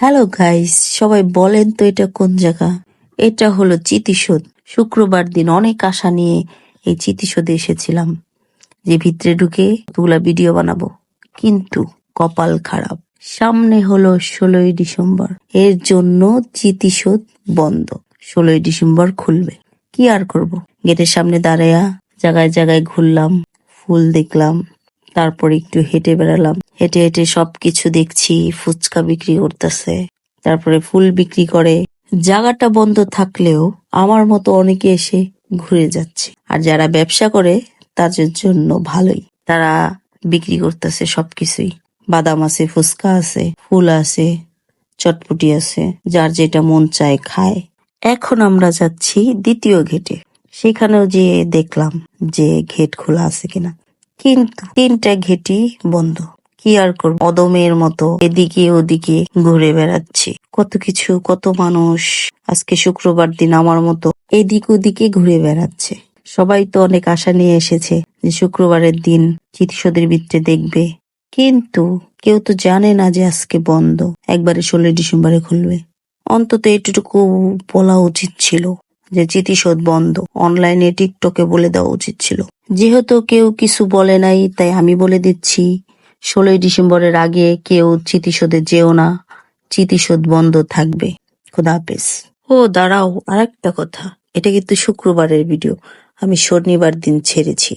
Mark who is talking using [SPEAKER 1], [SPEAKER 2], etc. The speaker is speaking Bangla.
[SPEAKER 1] হ্যালো গাইস সবাই বলেন তো এটা কোন জায়গা? এটা হলো চিতিশোধ শুক্রবার দিন অনেক আশা নিয়ে এই চিতিশোধে এসেছিলাম। যে ভিতরে ঢুকে তুলা ভিডিও বানাবো। কিন্তু কপাল খারাপ। সামনে হলো ষোলোই ডিসেম্বর। এর জন্য চিতিশোধ বন্ধ। ষোলোই ডিসেম্বর খুলবে। কি আর করব? গেটের সামনে দাঁড়ায়া জায়গায় জায়গায় ঘুরলাম, ফুল দেখলাম, তারপর একটু হেঁটে বেড়ালাম। হেঁটে হেঁটে সবকিছু দেখছি, ফুচকা বিক্রি করতেছে, তারপরে ফুল বিক্রি করে। জায়গাটা বন্ধ থাকলেও আমার মতো অনেকে এসে ঘুরে যাচ্ছে। আর যারা ব্যবসা করে, তাদের জন্য ভালোই। তারা বিক্রি করতেছে সবকিছুই। বাদাম আছে, ফুচকা আছে, ফুল আছে, চটপটি আছে, যার যেটা মন চায় খায়। এখন আমরা যাচ্ছি দ্বিতীয় ঘেটে। সেখানেও যে দেখলাম যে ঘেট খোলা আছে কিনা। কিন্তু তিনটা ঘেটি বন্ধ। কি আর করব? অদমের মতো এদিকে ওদিকে ঘুরে বেড়াচ্ছি। কত কিছু, কত মানুষ। আজকে শুক্রবার দিন আমার মতো এদিক ওদিকে ঘুরে বেড়াচ্ছে। সবাই তো অনেক আশা নিয়ে এসেছে যে শুক্রবারের দিন চিকিৎসদের ভিতরে দেখবে। কিন্তু কেউ তো জানে না যে আজকে বন্ধ। একবারে ষোলোই ডিসেম্বরে খুলবে। অন্তত এটুকু বলা উচিত ছিল যে চিতিশোধ বন্ধ। অনলাইনে টিকটকে বলে দেওয়া উচিত ছিল। যেহেতু কেউ কিছু বলে নাই, তাই আমি বলে দিচ্ছি ষোলোই ডিসেম্বরের আগে কেউ চিতিশোধে যেও না চিতিশোধ বন্ধ থাকবে। খোদাহাফেজ ও, দাঁড়াও আর একটা কথা। এটা কিন্তু শুক্রবারের ভিডিও। আমি শনিবার দিন ছেড়েছি।